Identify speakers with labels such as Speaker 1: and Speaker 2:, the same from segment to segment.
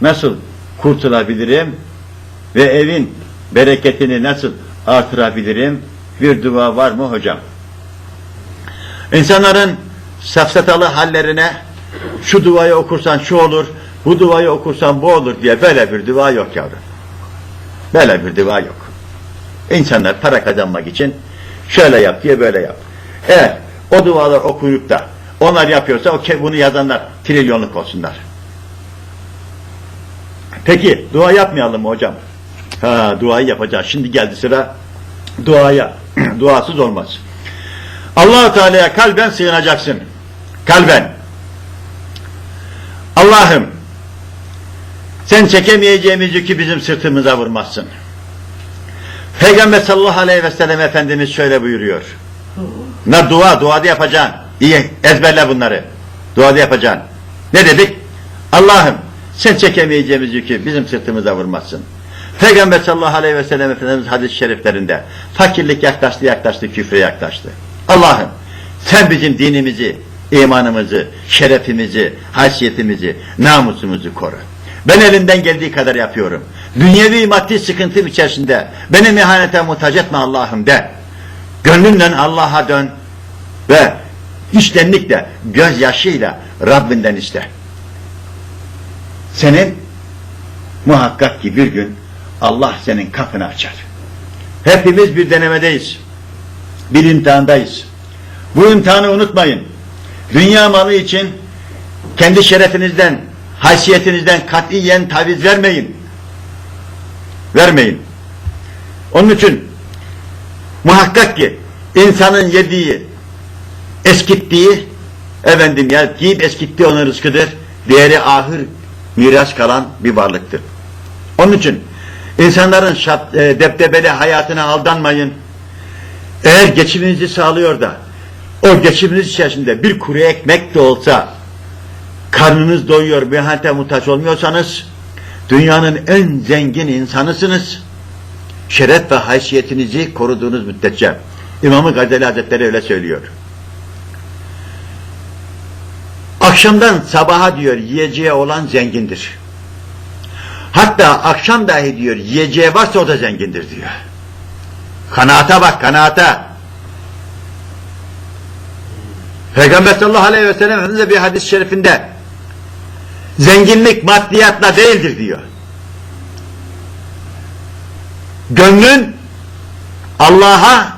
Speaker 1: nasıl kurtulabilirim ve evin bereketini nasıl artırabilirim? Bir dua var mı hocam? İnsanların safsatalı hallerine şu duayı okursan şu olur, bu duayı okursan bu olur diye böyle bir dua yok yavrum. Böyle bir dua yok. İnsanlar para kazanmak için şöyle yap diye böyle yap. Eğer o dualar okuyup da onlar yapıyorsa o bunu yazanlar trilyonluk olsunlar. Peki dua yapmayalım mı hocam? Ha duayı yapacağız. Şimdi geldi sıra duaya. Duasız olmaz. allah Teala'ya kalben sığınacaksın. Kalben. Allah'ım sen çekemeyeceğimiz yükü bizim sırtımıza vurmazsın. Peygamber sallallahu aleyhi ve sellem Efendimiz şöyle buyuruyor. Ne dua, duada yapacaksın. İyi ezberle bunları. Duada yapacaksın. Ne dedik? Allah'ım sen çekemeyeceğimiz yükü bizim sırtımıza vurmazsın. Peygamber sallallahu aleyhi ve sellem Efendimiz hadis-i şeriflerinde fakirlik yaklaştı yaklaştı küfre yaklaştı. Allah'ım sen bizim dinimizi, imanımızı, şerefimizi, haysiyetimizi, namusumuzu koru. Ben elimden geldiği kadar yapıyorum. Dünyevi maddi sıkıntım içerisinde beni ihanete muhtaç etme Allah'ım de. Gönlünle Allah'a dön ve içtenlikle, gözyaşıyla Rabbinden iste. Senin muhakkak ki bir gün Allah senin kapını açar. Hepimiz bir denemedeyiz. Bir imtihandayız. Bu imtihanı unutmayın. Dünya malı için kendi şerefinizden, haysiyetinizden katiyen taviz vermeyin. Vermeyin. Onun için muhakkak ki insanın yediği, eskittiği, efendim ya giyip eskittiği onun rızkıdır. Diğeri ahır miras kalan bir varlıktır. Onun için insanların şap, e, deptebeli hayatına aldanmayın. Eğer geçiminizi sağlıyor da o geçiminiz içerisinde bir kuru ekmek de olsa karnınız doyuyor, mehate muhtaç olmuyorsanız dünyanın en zengin insanısınız. Şeref ve haysiyetinizi koruduğunuz müddetçe. İmam-ı Gazali Hazretleri öyle söylüyor. Akşamdan sabaha diyor yiyeceği olan zengindir. Hatta akşam dahi diyor yiyeceği varsa o da zengindir diyor. Kanaata bak kanaata. Peygamber sallallahu aleyhi ve sellem bir hadis-i şerifinde zenginlik maddiyatla değildir diyor. Gönlün Allah'a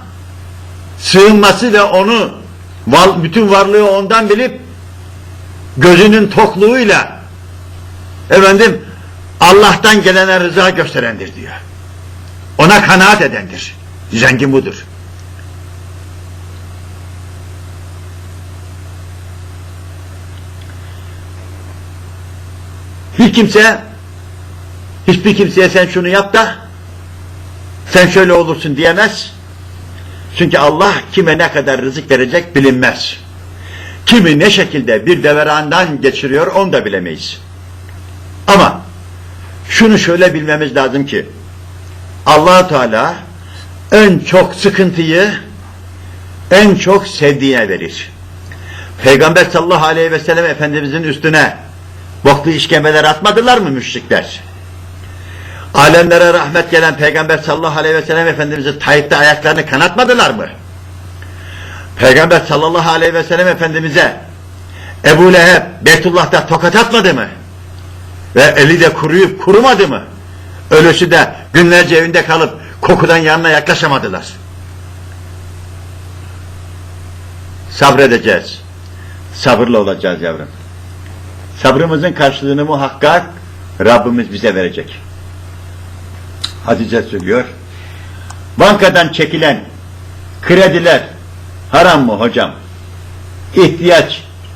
Speaker 1: sığınması ve onu bütün varlığı ondan bilip gözünün tokluğuyla efendim Allah'tan gelene rıza gösterendir diyor. Ona kanaat edendir. Zengin budur. Bir kimse hiçbir kimseye sen şunu yap da sen şöyle olursun diyemez. Çünkü Allah kime ne kadar rızık verecek bilinmez. Kimi ne şekilde bir deverandan geçiriyor onu da bilemeyiz. Ama şunu şöyle bilmemiz lazım ki allah Teala en çok sıkıntıyı en çok sevdiğine verir. Peygamber sallallahu aleyhi ve sellem Efendimizin üstüne boklu işkembeler atmadılar mı müşrikler? Alemlere rahmet gelen Peygamber sallallahu aleyhi ve sellem Efendimiz'i Tayyip'te ayaklarını kanatmadılar mı? Peygamber sallallahu aleyhi ve sellem Efendimiz'e Ebu Leheb Beytullah'ta tokat atmadı mı? Ve eli de kuruyup kurumadı mı? Ölüsü de günlerce evinde kalıp kokudan yanına yaklaşamadılar. Sabredeceğiz. Sabırlı olacağız yavrum. Sabrımızın karşılığını muhakkak Rabbimiz bize verecek. Hatice söylüyor. Bankadan çekilen krediler haram mı hocam? İhtiyaç